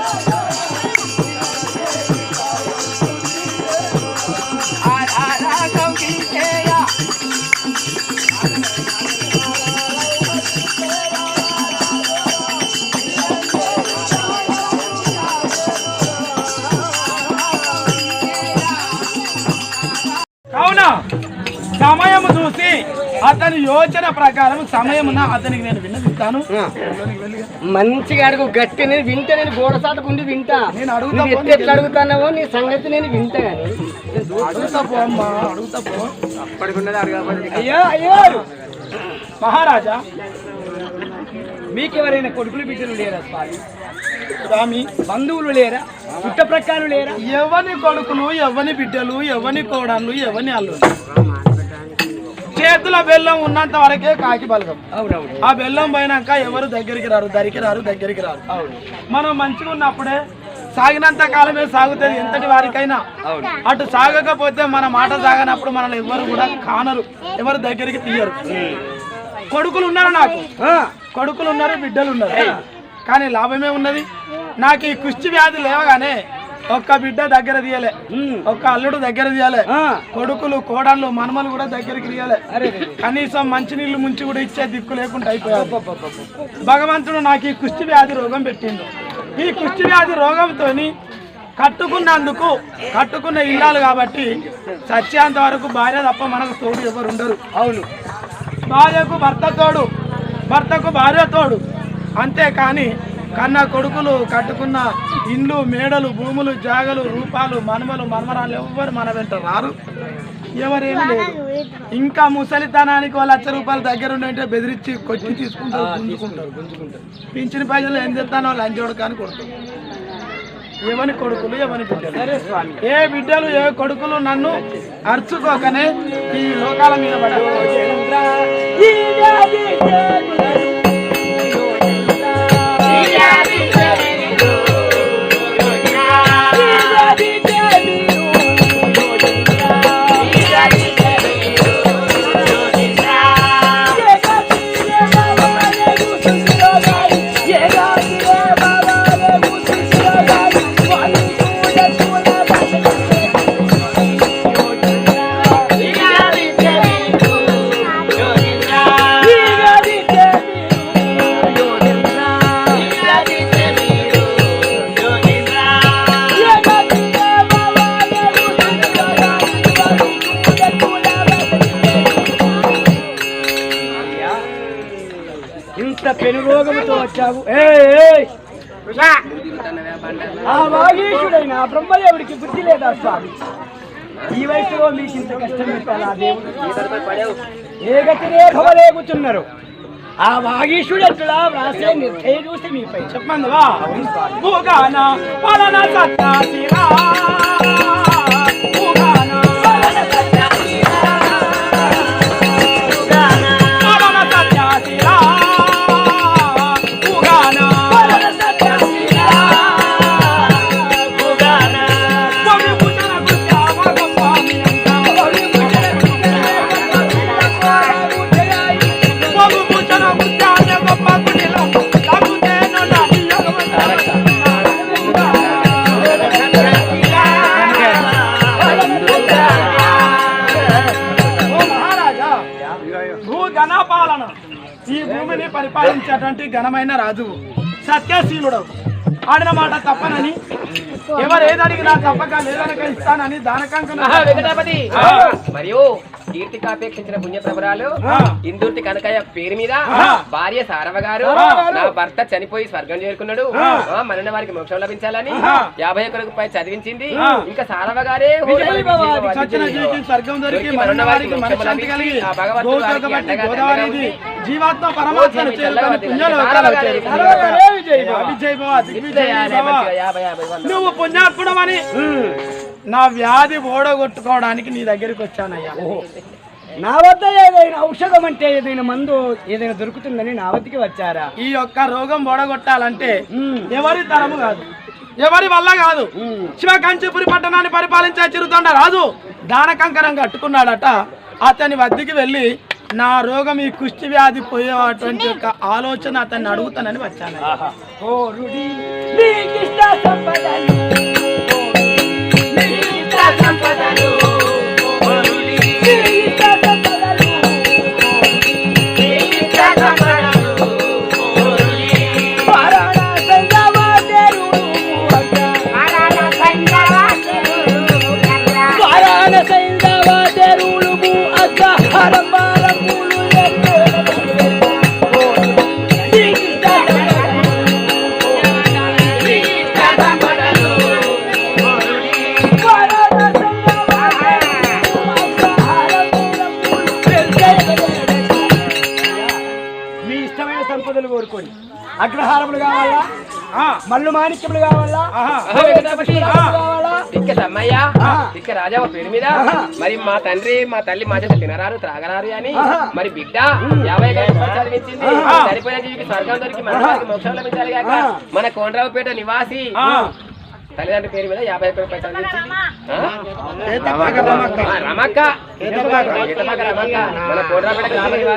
Oh, అతని యోచన ప్రకారం సమయమున అతనికి నేను విన్నవిస్తాను. మంచిగా అడుగు గట్టి నేను వింటా నేను గోడ సాటుకుండి వింటా. నేను అడుగుతా ఎట్లా అడుగుతున్నావో నీ సంగతి నేను వింటా గాని. అడుగుతా పో అమ్మా అడుగుతా పో. అయ్యో అయ్యో మహారాజా మీకెవరైనా కొడుకులు బిడ్డలు లేరా స్వామి? స్వామి బంధువులు లేరా? చుట్టప్రక్కలు లేరా? ఎవని కొడుకులు ఎవని బిడ్డలు ఎవని కోడళ్ళు ఎవని అల్లుడు? చేతుల బెల్లం ఉన్నంత వరకే కాకి బలగం. ఆ బెల్లం పోయినాక ఎవరు దగ్గరికి రారు? దరికి రారు దగ్గరికి రారు. మనం మంచిగా ఉన్నప్పుడే సాగినంత కాలమే సాగుతుంది ఎంతటి వారికైనా. అటు సాగకపోతే మన మాట సాగనప్పుడు మనల్ని ఎవరు కూడా కానరు ఎవరు దగ్గరికి తీయరు. కొడుకులు ఉన్నారు నాకు. కొడుకులు ఉన్నారు బిడ్డలు ఉన్నారు. కానీ లాభమే ఉన్నది. నాకు ఈ కుష్టి వ్యాధి లేవగానే ఒక్క బిడ్డ దగ్గర తీయలే. ఒక్క అల్లుడు దగ్గర తీయలే. కొడుకులు కోడళ్ళు మనమలు కూడా దగ్గరికి తీయలే. కనీసం మంచినీళ్ళు ముంచి కూడా ఇచ్చే దిక్కు లేకుండా అయిపోయారు. భగవంతుడు నాకు ఈ కుష్టి వ్యాధి రోగం పెట్టిండు. ఈ కుష్టి వ్యాధి రోగంతో కట్టుకున్నందుకు కట్టుకున్న ఇల్లాలు కాబట్టి సత్యాంత వరకు భార్య తప్ప మనకు తోడు ఎవరు ఉండరు. అవును. భార్యకు భర్త తోడు భర్తకు భార్య తోడు. అంతేకాని కన్న కొడుకులు కట్టుకున్న ఇండ్లు మేడలు భూములు జాగలు రూపాలు మనమలు మర్మరాలు ఎవ్వరు మన వెంట రారు. ఎవరేమీ లేదు. ఇంకా ముసలితనానికి వాళ్ళు లక్ష రూపాయలు దగ్గర ఉండంటే బెదిరించి కొట్టి తీసుకుంటారు గుంజుకుంటారు. గుంజుకుంటారు. పింఛన్ పైసలు ఏం చేస్తానో లంచోడు కానీ కొడుతారు ఎవని కొడుకులు ఎవని బిడ్డలు? సరే స్వామి. ఏ బిడ్డలు ఏ కొడుకులు నన్ను అర్చుకోకనే ఈ లోకాల మీద పడ్డారు ఏ గతినే భవలేగుతున్నారు ఆ వాగీశుడు ఎట్లా వ్రాసే నిర్ణయ చూసి మీపై చెప్పండి వా భూగాన పలన భూ ఘనపాలన ఈ భూమిని పరిపాలించేటువంటి ఘనమైన రాజువు సత్యశీలుడు. ఆడిన మాట తప్పనని. ఎవరు ఏది అడిగినా తప్పక లేదనక ఇస్తానని దానకంకణ. మరియు కీర్తికాపేక్షించిన పుణ్యప్రభరాలు. ఇందుర్తి కనకయ్య పేరు మీద. భార్య సారవ గారు. నా భర్త చనిపోయి స్వర్గం చేరుకున్నాడు మరణ వారికి మోక్షం లభించాలని. యాభై ఒకరికి పై చదివించింది. ఇంకా సారవ గారే. జీవాత్మ పరమాత్మను నువ్వు పుణ్యాత్ముడమని నా వ్యాధి ఓడగొట్టుకోవడానికి నీ దగ్గరికి వచ్చానయ్యా. నా వద్ద ఏదైనా ఔషధం అంటే ఏదైనా మందు ఏదైనా దొరుకుతుందని నా వద్దకి వచ్చారా? ఈ యొక్క రోగం ఓడగొట్టాలంటే. ఎవరి తరము కాదు. ఎవరి వల్ల కాదు. శివ కంచిపురి పట్టణాన్ని పరిపాలించే చిరుతొండ రాజు దాన కంకణం కట్టుకున్నాడట. అతని వద్దకి వెళ్ళి నా రోగం ఈ కుష్టి వ్యాధి పోయేటువంటి యొక్క ఆలోచన అతన్ని అడుగుతానని వచ్చాను మాణిక్యములు కావాలా? సమ్మయ్య. తిక్క రాజావ పేరు మీద. మరి మా తండ్రి మా తల్లి మా చేత తినరారు త్రాగరారు అని. మరి బిడ్డ యాభై చదివించింది ఆహా. చనిపోయిన జీవికి స్వర్గం దొరికి మన వారికి మోక్షం లభించాలి కాక ఆహా. మన కోనరావుపేట నివాసి. ఆ. తల్లిదండ్రుల పేరు మీద యాభై రూపాయలు రమక్క.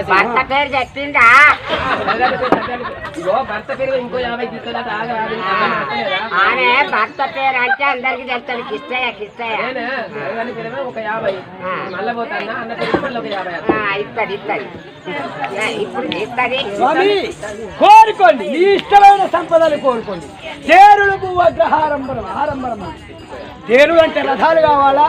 భర్త పేరు చెప్పిందా భర్త పేరు ఇంకో యాభై ఆమె భర్త పేరు అంటే అందరికి చెప్తాడు కిస్తాయా కిస్తాయా ఒక యాభై అన్న పేరు ఒక యాభై ఇత్తది ఇప్పుడు స్వామి కోరుకోండి మీ ఇష్టమైన సంపదలు కోరుకోండి. తేరులు పువ్వు ఆరంభరం. తేరులు అంటే రథాలు కావాలా?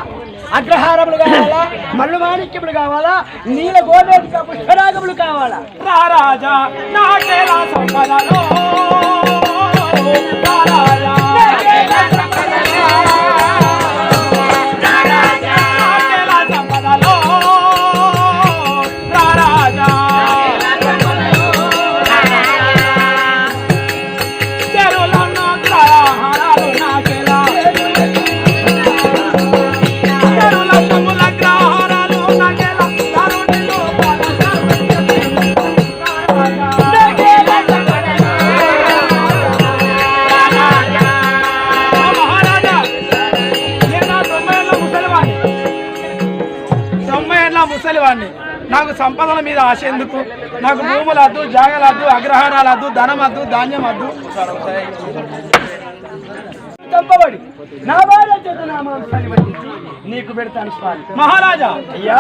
అగ్రహారములు కావాలా? మల్లు మాణిక్యములు కావాలా? నీల గోవేదిక పుష్పరాగములు కావాలా? రా రాజా నాకేలా సంపదలో. రా నాకేలా సంపదలో. ఆశ ఎందుకు నాకు భూములద్దు జాగలద్దు అగ్రహారాలద్దు ధనం అద్దు ధాన్యం నా భార్య చేత నా మాంసాన్ని నీకు పెడతాను స్వామి. మహారాజా! అయ్యా.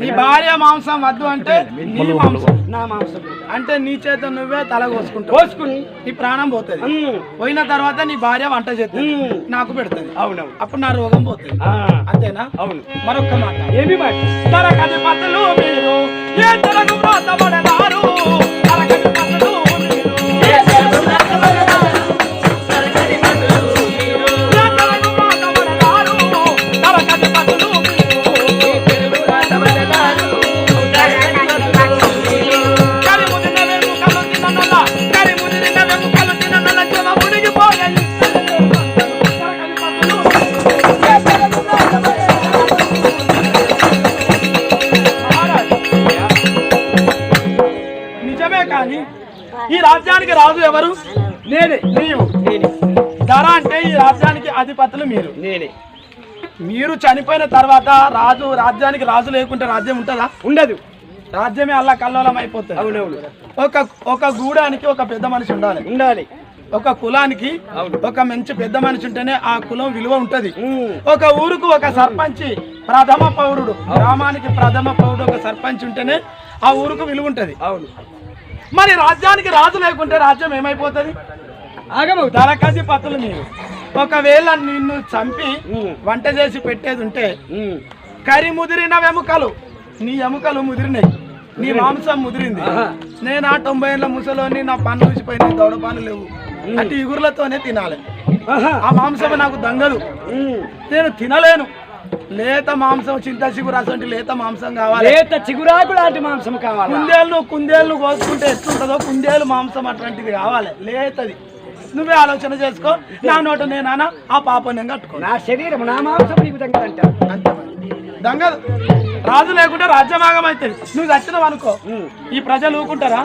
నీ భార్య మాంసం వద్దు అంటే నీ మాంసం నా మాంసం. అంటే నీ చేత నువ్వే తల కోసుకుంటావు. కోసుకుని నీ ప్రాణం పోతుంది. పోయిన తర్వాత నీ భార్య వంట చేస్తుంది. నాకు పెడుతుంది. అవునవును. అప్పుడు నా రోగం పోతుంది. అంతేనా? అవును. మరొక్క మాట. ఏమి మాట? తరగతి పతులు మీరు ఏ తరగతి మీరు? నేనే. మీరు చనిపోయిన తర్వాత రాజు రాజ్యానికి రాజు లేకుంటే రాజ్యం ఉంటుందా? ఉండదు. రాజ్యమే అల్లా కల్లోలం అయిపోతుంది అవునవును. ఒక ఒక గూడానికి ఒక పెద్ద మనిషి ఉండాలి. ఉండాలి. ఒక కులానికి ఒక మంచి పెద్ద మనిషి ఉంటేనే ఆ కులం విలువ ఉంటది. ఒక ఊరుకు ఒక సర్పంచి ప్రథమ పౌరుడు గ్రామానికి ప్రథమ పౌరుడు ఒక సర్పంచ్ ఉంటేనే ఆ ఊరుకు విలువ ఉంటది. అవును. మరి రాజ్యానికి రాజు లేకుంటే రాజ్యం ఏమైపోతుంది? ఆగమవుతా దళకది పతులు మీరు. ఒకవేళ నిన్ను చంపి. వంట చేసి పెట్టేది ఉంటే కరి ముదిరిన ఎముకలు నీ ఎముకలు ముదిరినాయి నీ మాంసం ముదిరింది. నేను ఆ తొంభై ఏళ్ళ ముసలోని నా పన్ను ఊసిపోయినాయి దౌడ పనులు లేవు. అటు ఇగురులతోనే తినాలి. ఆ మాంసం నాకు దంగదు. నేను తినలేను. లేత మాంసం చింత చిగురు అసంటి లేత మాంసం కావాలి. లేత చిగురాకు లాంటి మాంసం కావాలి? కుందేళ్ళు కుందేళ్ళు కోసుకుంటే ఎట్లుంటుందో కుందేలు మాంసం అటువంటిది కావాలి. లేతది. నువ్వే ఆలోచన చేసుకో. నా నోట నేనానా ఆ పాప నేను కట్టుకో నా శరీరం నా మాంసం నీకు రాజు లేకుంటే రాజ్యమాగం అవుతుంది నువ్వు చచ్చినావు అనుకో. ఈ ప్రజలు ఊకుంటారా?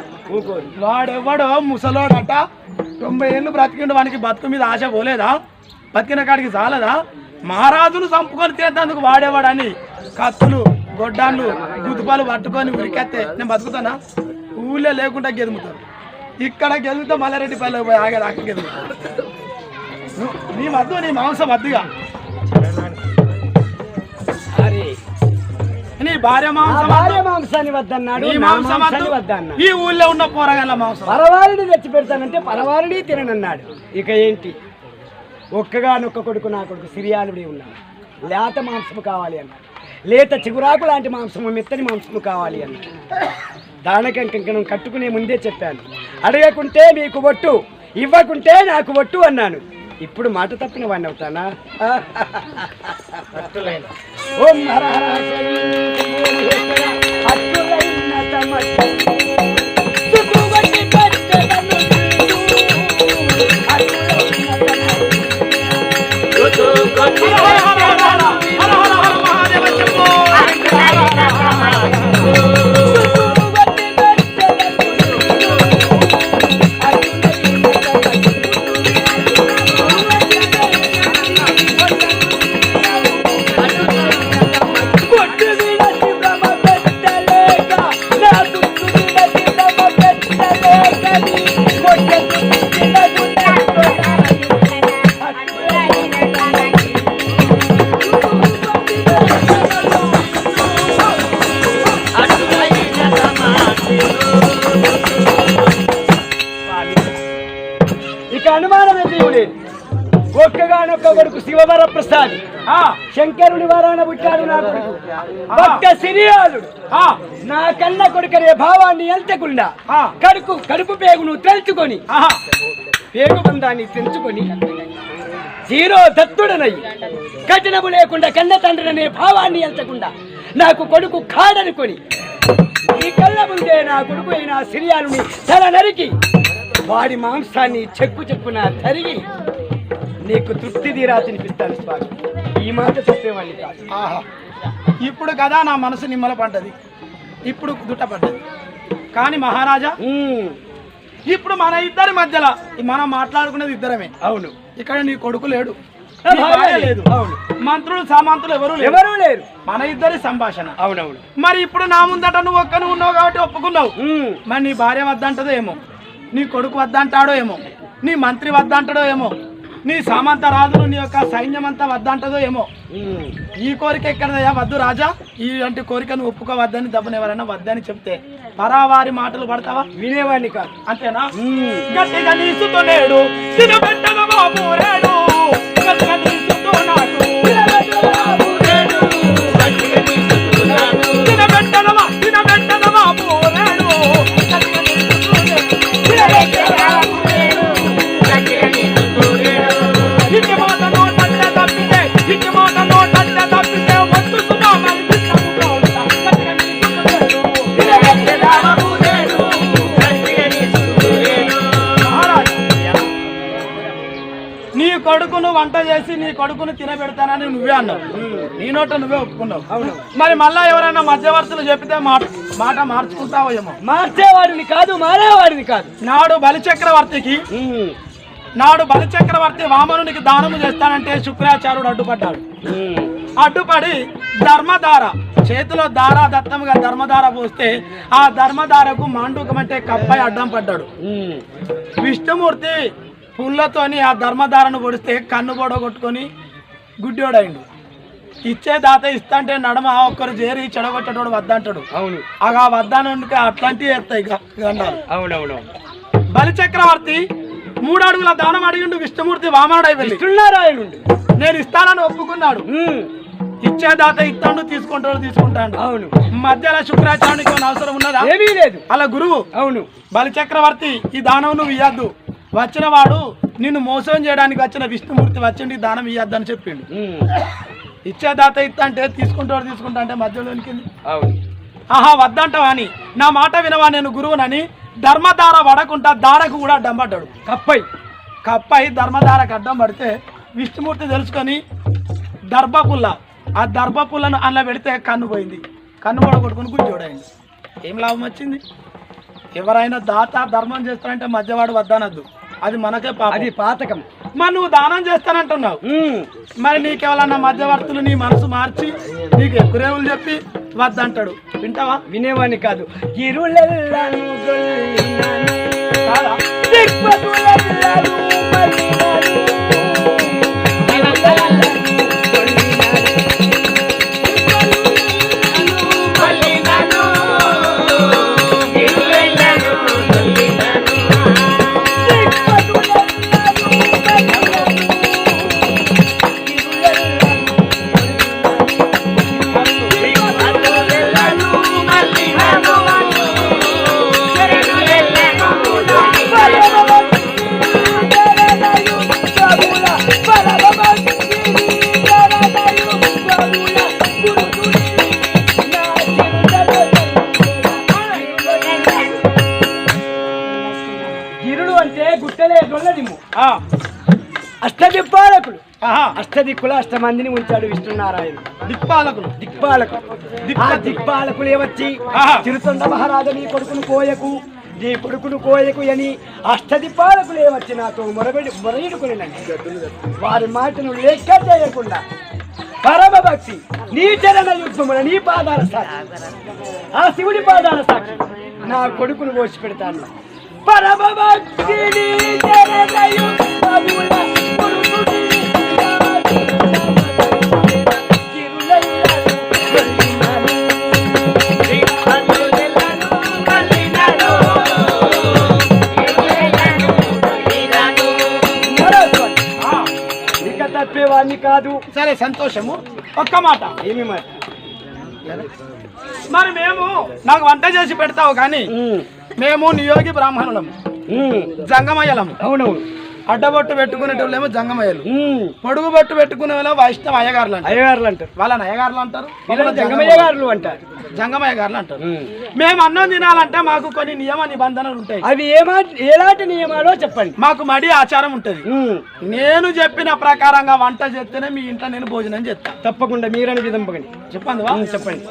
వాడెవడో ముసలోడట. తొంభై ఏళ్ళు బ్రతికిండు వానికి బతుకు మీద ఆశ పోలేదా? బతికిన కాడికి చాలదా మహారాజును చంపుకొని తీద్దానికి వాడేవాడని కత్తులు గొడ్డాన్లు గుతుపాలు పట్టుకొని ఉరికెత్తే నేను బతుకుతానా? ఊళ్ళో లేకుండా గెదుముతాను. ఇక్కడ గెలుగుతా మల్లారెడ్డి పల్లె పోయి ఆగేదాకా గెదుముతాను నీ వద్దు నీ మాంసం వద్దుగా అరే. నీ భార్య. మాంసాన్ని. వద్దన్నాడు ఈ ఊళ్ళో ఉన్న పోరగాళ్ళ మాంసం పరవారిని తెచ్చి పెడతానంటే పరవారిని తిననన్నాడు. ఇక ఏంటి? ఒక్కగానొక్క కొడుకు నా కొడుకు సిరియాలుడి ఉన్నాడు. లేత మాంసము కావాలి అన్నాడు. లేత చిగురాకు లాంటి మాంసము మెత్తని మాంసము కావాలి అన్నాడు. దానకంకణం కట్టుకునే ముందే చెప్పాను అడగకుంటే మీకు ఒట్టు ఇవ్వకుంటే నాకు ఒట్టు అన్నాను ఇప్పుడు మాట తప్పిన వాడిని అవుతానా ఓం హర హర భావాన్ని ఎంతకుండా. కడుపు కడుపు పేగును తెలుచుకొని ఆహా. పేగు బంధాన్ని తెంచుకొని జీరో దత్తుడనై కఠినము లేకుండా కన్న తండ్రిననే భావాన్ని ఎంచకుండా నాకు కొడుకు కాడనుకొని ఈ కళ్ళ ముందే నా కొడుకు అయిన సిరియాలుని తల నరికి వాడి మాంసాన్ని చెక్కు చెక్కున తరిగి నీకు తృప్తి తీరా తినిపిస్తాను స్వామి ఈ మాట చెప్పేవాడిని కాదు ఆహా. ఇప్పుడు కదా నా మనసు నిమ్మల పడ్డది ఇప్పుడు దుట్ట పడ్డది కానీ మహారాజా ఇప్పుడు మన ఇద్దరి మధ్యలో మనం మాట్లాడుకునేది ఇద్దరమే. అవును. ఇక్కడ నీ కొడుకు లేడు. లేదు. అవును. మంత్రులు సామంతులు ఎవరు ఎవరూ లేరు. మన ఇద్దరి సంభాషణ. అవునవును. మరి ఇప్పుడు నా ముందట నువ్వు ఒక్కను ఉన్నావు కాబట్టి ఒప్పుకున్నావు. మరి నీ భార్య వద్దంటదో ఏమో? నీ కొడుకు వద్దంటాడో ఏమో? నీ మంత్రి వద్దంటాడో ఏమో? నీ సామంత రాజులు నీ యొక్క సైన్యం అంతా వద్దంటదో ఏమో. ఈ కోరిక ఎక్కడదయ్యా? వద్దు రాజా. ఈ అంటే కోరికను ఒప్పుకోవద్దని దబ్బున ఎవరైనా వద్దని చెప్తే. పరావారి మాటలు పడతావా? వినేవాడిని కాదు. అంతేనా. గట్టిగా బాబు రేడు నీ కొడుకును వంట చేసి నీ కొడుకును తినబెడతానని నువ్వే అన్నావు. నీ నోట నువ్వే ఒప్పుకున్నావు. మరి మళ్ళా ఎవరైనా మధ్యవర్తులు చెప్తే మాట మాట మార్చుకుంటావో ఏమో? మార్చేవాడిని కాదు మారేవాడిని కాదు. నాడు బలిచక్రవర్తికి నాడు బలిచక్రవర్తి వామనునికి దానము చేస్తానంటే శుక్రాచార్యుడు అడ్డుపడ్డాడు. అడ్డుపడి ధర్మధార చేతిలో దారా దత్తముగా ధర్మధార పోస్తే ఆ ధర్మధారకు మాండూకం అంటే కప్పై అడ్డం పడ్డాడు. విష్ణుమూర్తి పుల్లతోని ఆ ధర్మధారను పొడిస్తే కన్ను కొట్టుకొని గుడ్డోడైండు ఇచ్చే దాత ఇస్తంటే నడమ ఒక్కరు చేరి చెడగొట్టేటోడు వద్దంటాడు. అవును. అగా వద్దానందుకే అట్లాంటివి గ- గండాలు. అవునవును బలిచక్రవర్తి మూడు అడుగుల దానం అడిగిండు విష్ణుమూర్తి వామనుడై వెళ్ళి. కృష్ణనారాయణుడు నేను ఇస్తానని ఒప్పుకున్నాడు. ఇచ్చే దాత ఇస్తాడు తీసుకుంటాడు తీసుకుంటాడు. అవును. మధ్యలో శుక్రాచార్యునికి ఏమైనా అవసరం ఉన్నదా? ఏమీ లేదు. అలా గురువు. అవును. బలిచక్రవర్తి ఈ దానం నువ్వు ఇయ్యద్దు. వచ్చిన వాడు నిన్ను మోసం చేయడానికి వచ్చిన విష్ణుమూర్తి వచ్చిండి ఈ దానం ఇయ్యద్దు అని చెప్పిండు ఇచ్చే దాత ఇస్తా అంటే తీసుకుంటాడు తీసుకుంటా అంటే మధ్యలో ఆహా వద్దంటావా అని. నా మాట వినవా నేను గురువునని. ధర్మధార పడకుండా దారకు కూడా అడ్డం పడ్డాడు. కప్పై కప్పై ధర్మధారకు అడ్డం పడితే విష్ణుమూర్తి తెలుసుకొని దర్భపుల్ల ఆ దర్భపుల్లను అందులో పెడితే కన్ను పోయింది. కన్ను కూడా కొట్టుకుని గుజ్జోడైంది ఏం లాభం వచ్చింది? ఎవరైనా దాత ధర్మం చేస్తారంటే మధ్యవాడు వద్దనద్దు. అది మనకే అది పాతకం. మరి నువ్వు దానం చేస్తానంటున్నావు. మరి నీకెవరన్నా మధ్యవర్తులు నీ మనసు మార్చి నీకు ఎక్కురేవులు చెప్పి వద్దంటాడు. వింటావా? వినేవాడిని కాదు. ఇరులెల్లను అష్టదిక్కులు అష్టమందిని ఉంచాడు విష్ణునారాయణ. దిక్పాలకులు. దిక్పాలకులు. ఆ దిక్పాలకులే వచ్చి. చిరుతొండ మహారాజు నీ కొడుకును కోయకు నీ కొడుకును కోయకు అని అష్టదిక్పాలకులే వచ్చి నాతో మొరబెడి మొరయిడుకుని వారి మాటను లెక్క చేయకుండా పరమ భక్తి నీ చరణ యుద్ధమున నీ పాదాల సాక్షి. ఆ శివుడి పాదాల సాక్షి. నా కొడుకును కోసి పెడతాను. పరమ భక్తి నీ చరణ యుద్ధమున సరే సంతోషము. ఒక్క మాట. ఏమి మాట? మరి మేము నాకు వంట చేసి పెడతావు కానీ మేము నియోగి బ్రాహ్మణులం. జంగమయ్యలము. అవునవును అడ్డబొట్టు పెట్టుకునేటోళ్ళేమో జంగమయ్యలు. ఉమ్. పొడుగు బొట్టు పెట్టుకునే వాళ్ళ వైష్ణవ అయ్యగారులు అంటారు అయ్యగారులు అంటారు వాళ్ళని అయ్యగారులు అంటారు వీళ్ళని జంగమయ్య గారులు అంటారు. జంగమయ్య గారులు అంటారు మేము అన్నం తినాలంటే మాకు కొన్ని నియమ నిబంధనలు ఉంటాయి. అవి ఏమా ఎలాంటి నియమాలో చెప్పండి. మాకు మడి ఆచారం ఉంటది. నేను చెప్పిన ప్రకారంగా వంట చేస్తేనే మీ ఇంట్లో నేను భోజనం చేస్తా. తప్పకుండా మీరని విధంపకండి చెప్పండి. చెప్పండి.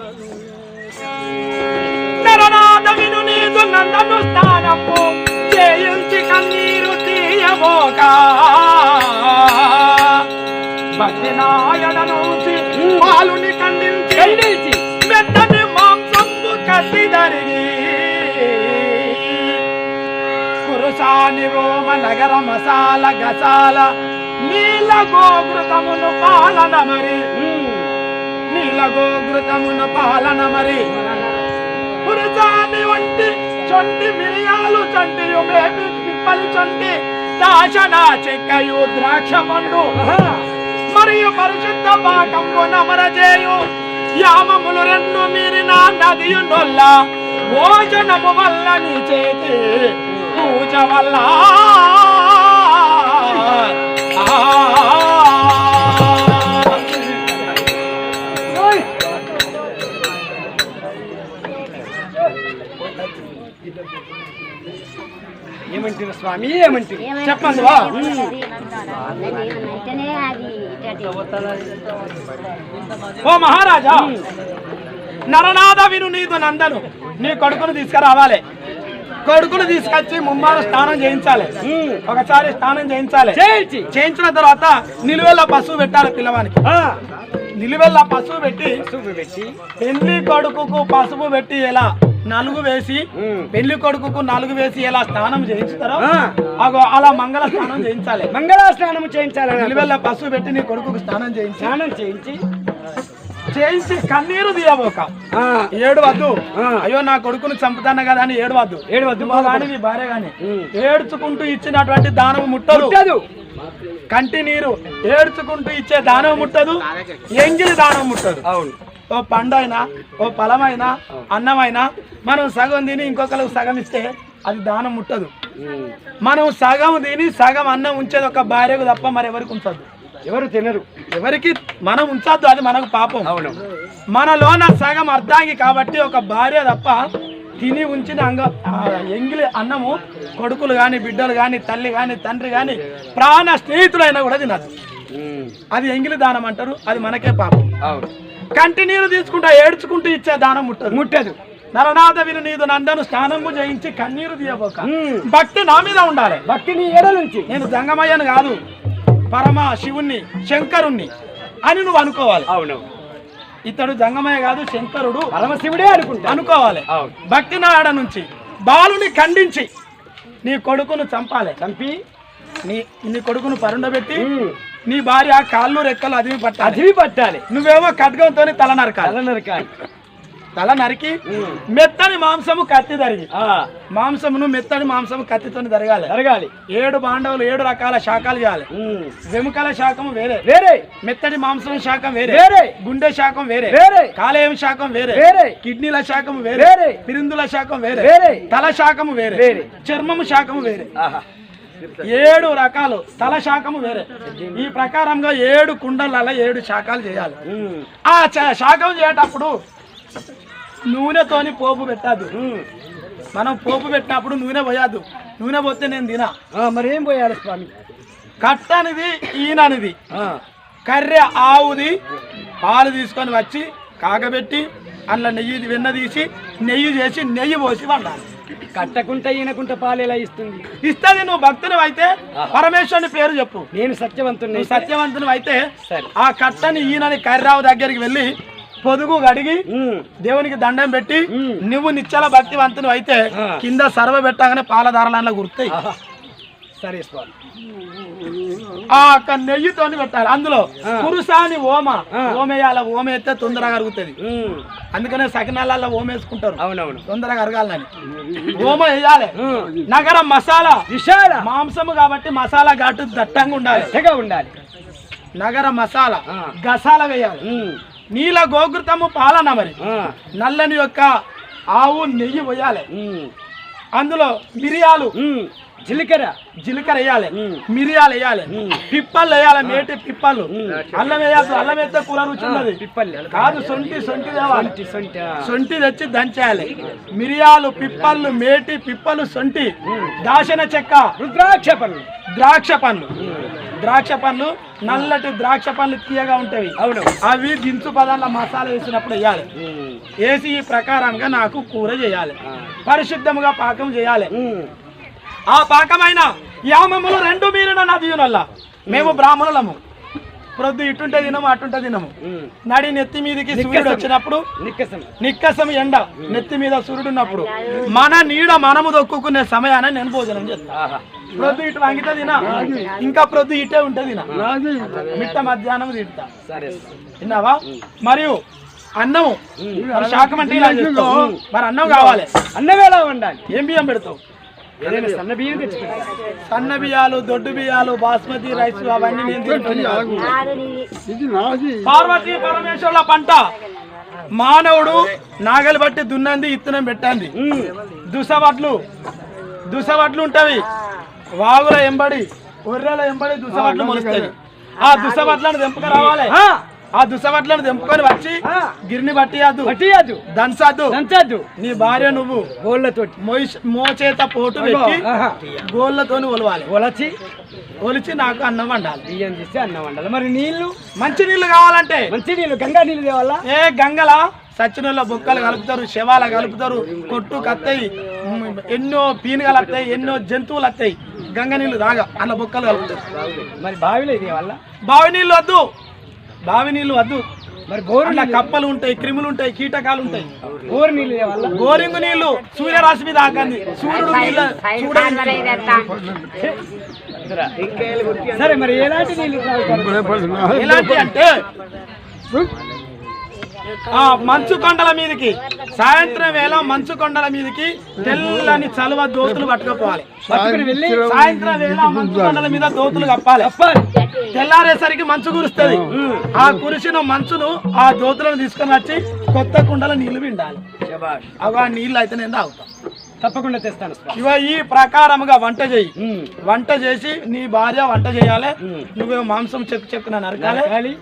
నగర మసాల గసాల నీల గోకృతమును పాలన మరి. నీల గోకృతమును పాలన మరి. పురుషాన్ని వంటి చొంటి మిరియాలు చంటియు మేపి పిప్పలి చంటి దాశన చెక్కయు ద్రాక్ష పండు మరియు పరిశుద్ధ పాకంబు నమరజేయు. యామములు రెండు మీరిన నదియు నొల్ల భోజనము వల్ల నీ చేతి పూజ వల్ల. ఏమంటారు స్వామి? ఏమంటారు చెప్పండి వా. ఓ మహారాజా నరనాథ విను నీదు నందను. నీ కొడుకును తీసుకురావాలి. కొడుకును తీసుకొచ్చి ముమ్మారు స్నానం చేయించాలి. ఒకసారి స్నానం చేయించాలి. చేయించి. చేయించిన తర్వాత నిలువెల్ల పశువు పెట్టాలి పిల్లవానికి. నిలువెల్ల పశువు పెట్టి పసుపు పెట్టి. పెళ్ళి కొడుకుకు పసుపు పెట్టి ఎలా నలుగు వేసి. పెళ్ళి కొడుకుకు నలుగు వేసి ఎలా స్నానం చేయించుతారో. అగో అలా మంగళ స్నానం చేయించాలి. మంగళ స్నానం చేయించాలని నిలువెల్ల పశువు పెట్టి నీ కొడుకుకు స్నానం చేయించి స్నానం చేయించి. చేయించి కన్నీరు తీయబోక. ఆ, ఏడు వద్దు ఆ. అయ్యో నా కొడుకును చంపుతాను కదా అని ఏడు వద్దు ఏడు వద్దు, నువ్వు కానీ నీ భార్య గాని. ఏడ్చుకుంటూ ఇచ్చినటువంటి దానము ముట్టదు. కంటి నీరు ఏడ్చుకుంటూ ఇచ్చే దానం ముట్టదు. ఎంగిలి దానం ముట్టదు. అవును. ఓ పండు అయినా ఓ ఫలమైనా అన్నమైనా మనం సగం తిని ఇంకొకరికి సగం ఇస్తే అది దానం ముట్టదు. మనం సగం తిని సగం అన్నం ఉంచేది ఒక భార్యకు తప్ప మరి ఎవరికి ఉంచద్దు. ఎవరు తినరు. ఎవరికి మనం ఉంచద్దు అది మనకు పాపం. అవును. మనలోన సగం అర్ధాంగి కాబట్టి ఒక భార్య తప్ప తిని ఉంచిన అంగ ఎంగిలి అన్నము కొడుకులు కానీ బిడ్డలు కానీ తల్లి కానీ తండ్రి కానీ ప్రాణ స్నేహితులైనా కూడా తినదు అది ఎంగిలి దానం అంటారు అది మనకే పాపం. అవును. కంటి నీరు తీసుకుంటా ఏడ్చుకుంటూ ఇచ్చే దానం ముట్టదు. ముట్టదు. నరనాథ విను నీదు నందను స్నానము చేయించి కన్నీరు తీయబోక. భక్తి నా మీద ఉండాలి. భక్తిని ఎడ నుంచి నేను జంగమయ్యను కాదు. పరమ శివుణ్ణి శంకరుణ్ణి అని నువ్వు అనుకోవాలి. అవును ఇతడు జంగమయ్య కాదు శంకరుడు పరమశివుడే అనుకుంటా. అనుకోవాలి. భక్తి నాడ నుంచి బాలుని ఖండించి నీ కొడుకును చంపాలి. చంపి? నీ నీ కొడుకును పరుండబెట్టి నీ భార్య కాళ్ళు రెక్కలు అదివి పట్టాలి. అదివి పట్టాలి. నువ్వేమో ఖడ్గంతో తల నరకాలి అల్లనరు కాదు తల నరికి. మెత్తని మాంసము కత్తి తరిగి. ఆ, మాంసమును మెత్తని మాంసము కత్తితో తరగాలి. జరగాలి ఏడు బాండవులు ఏడు రకాల శాఖలు చేయాలి. వెముకల శాఖం వేరే. వేరే. మెత్తటి మాంసం శాఖం వేరే. వేరే. గుండె శాఖం వేరే. వేరే. కాలేయం శాఖం వేరే. వేరే. కిడ్నీల శాఖం వేరే. వేరే. పిరిందుల శాఖం వేరే. వేరే. తల శాఖము వేరే. వేరే. చర్మము శాఖము వేరే. ఏడు రకాలు. తల శాఖము వేరే. ఈ ప్రకారంగా ఏడు కుండలలో ఏడు శాఖలు చేయాలి. ఆ శాఖం చేసేటప్పుడు నూనెతోని పోపు పెట్టద్దు. మనం పోపు పెట్టినప్పుడు నూనె పోయద్దు. నూనె పోతే నేను తినా. మరి ఏం పోయాలి స్వామి? కట్టనిది ఈయననిది ఆ, కర్రె ఆవుది పాలు తీసుకొని వచ్చి కాగబెట్టి అందులో నెయ్యి వెన్న తీసి నెయ్యి చేసి నెయ్యి పోసి వండాలి. కట్టకుంట ఈయనకుంట పాలు ఎలా ఇస్తుంది? ఇస్తుంది నువ్వు భక్తులు అయితే పరమేశ్వరుని పేరు చెప్పు. నేను సత్యవంతుని నువ్వు సత్యవంతులు అయితే. ఆ కట్టని ఈయనని కర్రావు దగ్గరికి వెళ్ళి పొదుగు కడిగి దేవునికి దండం పెట్టి. నువ్వు నిచ్చల భక్తివంతులు అయితే. కింద సర్వ పెట్టగానే పాలధారలలో గుర్తాయి. సరే స్వామి ఆ యొక్క నెయ్యితోని పెట్టాలి. అందులో. కురుసాని ఓమ. ఓమేయాల ఓమ ఎత్తే తొందరగా అరుగుతుంది. అందుకనే సకినాలలో ఓమ వేసుకుంటారు అవునవును. తొందరగా అరగాలని. ఓమ వేయాలి. నగరం మసాలా. విశాల. మాంసము కాబట్టి మసాలా ఘాటు దట్టంగా ఉండాలి. ఉండాలి. నగర మసాలా. గసాల వేయాలి. నీల గోకృతము పాలన మరి. నల్లని యొక్క ఆవు నెయ్యి ఉమ్, అందులో మిరియాలు జీలకర్ర. జీలకర్ర వేయాలి. మిరియాలు వేయాలి. పిప్పలు వేయాలి మేటి పిప్పలు. అల్లం వేయాలి అల్లం వేస్తే కూర రుచి ఉన్నది. కాదు సొంటి సొంటి తేవాలి. సొంటి సొంటి తెచ్చి దంచేయాలి. మిరియాలు పిప్పళ్ళు మేటి పిప్పలు సొంటి. దాసిన చెక్క. రుద్రాక్ష పనులు ద్రాక్ష పండ్లు. ద్రాక్ష పండ్లు నల్లటి ద్రాక్ష పండ్లు తీయగా ఉంటాయి అవును. అవి దించు పదాల మసాలా వేసినప్పుడు వేయాలి. వేసి ఈ ప్రకారంగా నాకు కూర చేయాలి. పరిశుద్ధముగా పాకం చేయాలి. ఆ పాకమైన యామములు రెండు మీరిన నదియునల్ల మేము బ్రాహ్మణులము. ప్రొద్దు ఇటుంటే తినము అటుంటే తినము. నడి నెత్తి మీదకి సూర్యుడు. వచ్చినప్పుడు నిక్కసం. ఎండ. నెత్తి మీద సూర్యుడు ఉన్నప్పుడు మన నీడ మనము దొక్కుకునే సమయాన నేను భోజనం చేస్తా. ఆహా. ప్రొద్దు ఇటు వంగితే తినా. ఇంకా ప్రొద్దు ఇటే ఉంటే తినా. మిట్ట మధ్యాహ్నం తింటా. సరే. విన్నావా మరియు అన్నము. మరి శాకం అంటే ఇలా చేస్తావు. మరి అన్నం కావాలి. అన్నం ఎలా వండాలి? ఏం బియ్యం పెడతావు? సన్న బియ్యం సన్న బియ్యాలు దొడ్డు బియ్యాలు బాస్మతి రైస్ అవన్నీ నేను. పార్వతీ పరమేశ్వరుల పంట. మానవుడు నాగలి బట్టి దున్నంది ఇత్తనం పెట్టండి దుసవడ్లు దుసవడ్లు ఉంటవి. వాగుల ఎంబడి ఒర్రెల ఎంబడి దుసవడ్లు మొలుస్తాయి. ఆ దుసవడ్లను తెంపుక రావాలి. ఆ, దుసవడ్లను తెంపుకొని వచ్చి. గిరిని పట్టియద్దు. పట్టియద్దు. దంచద్దు. దంచద్దు. నీ భార్య నువ్వు మోయిష్- మోచేత పోటు పెట్టి. గోళ్ళతోని ఒలవాలి. ఒలచి. ఒలిచి నాకు అన్నం వండాలి. బియ్యం తీసి అన్నం వండాలి. మరి నీళ్ళు మంచి నీళ్ళు కావాలంటే. మంచి నీళ్ళు గంగా నీళ్ళు తేవాలా? ఏ గంగల? సచ్చినోళ్ళ బొక్కలు కలుపుతారు శవాల కలుపుతారు కొట్టు కత్తాయి ఎన్నో పీనుగలు వస్తాయి ఎన్నో జంతువులు వస్తాయి గంగ నీళ్ళు తాగ. అన్న బొక్కలు కలుపుతారు. మరి బావిలో తేవాలా బావి నీళ్ళు వద్దు. బావి నీళ్ళు వద్దు. మరి బోరు అట్లా కప్పలు ఉంటాయి క్రిములు ఉంటాయి కీటకాలు ఉంటాయి. బోరు నీళ్ళు గోరింగు నీళ్ళు సూర్యరాశి మీద ఆకంది సూర్యుడు నీళ్ళ చూడండి సరే మరి ఎలాంటి నీళ్ళు ఎలాంటి అంటే మంచు కొండల మీదకి సాయంత్రం వేళ మంచు కొండల మీదకి తెల్లని చలువ దోతులు పట్టుకుపోవాలి పట్టుకుని వెళ్ళి సాయంత్రం వేళ మంచు కొండల మీద దోతులు కప్పాలి కప్పాలి. తెల్లారేసరికి మంచు కురుస్తుంది ఆ కురిసిన మంచును ఆ దోతులను తీసుకొని వచ్చి కొత్త కుండల నీళ్ళు పిండాలి. అవి ఆ నీళ్ళు అయితే నేను తాగుతాను తప్పకుండా తెస్తాను. ఇవ ఈ ప్రకారముగా వంట చేయి. వంట చేసి నీ భార్య వంట చేయాలి ఉమ్. నువ్వేమో మాంసం చెక్కు చెక్కున నరకాలి నరకాలి.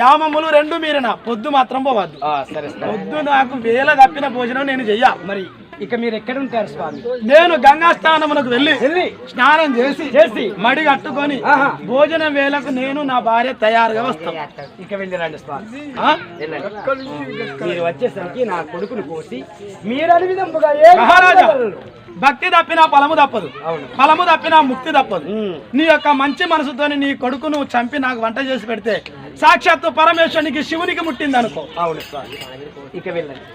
యామములు రెండు మీరిన పొద్దు మాత్రం పోవద్దు. సరే పొద్దు నాకు వేల తప్పిన భోజనం నేను చెయ్య. మరి ఇక మీరు ఎక్కడ ఉంటారు స్వామి? నేను గంగా స్నానమునకు వెళ్ళి వెళ్ళి స్నానం చేసి చేసి మడి కట్టుకొని. భోజనం వేళకు నేను నా భార్య తయారుగా వస్తాం. ఇక వెళ్ళి రండి స్వామి మీరు వచ్చేసరికి నా కొడుకును కోసి మీరు అడిగి విధముగా ఏ మహారాజా భక్తి తప్పినా ఫలము తప్పదు. ఫలము తప్పినా ముక్తి తప్పదు. నీ యొక్క మంచి మనసుతోని నీ కొడుకును చంపి నాకు వంట చేసి పెడితే సాక్షాత్తు పరమేశ్వరునికి శివునికి ముట్టింది అనుకో అవును స్వామి. ఇక వెళ్ళండి.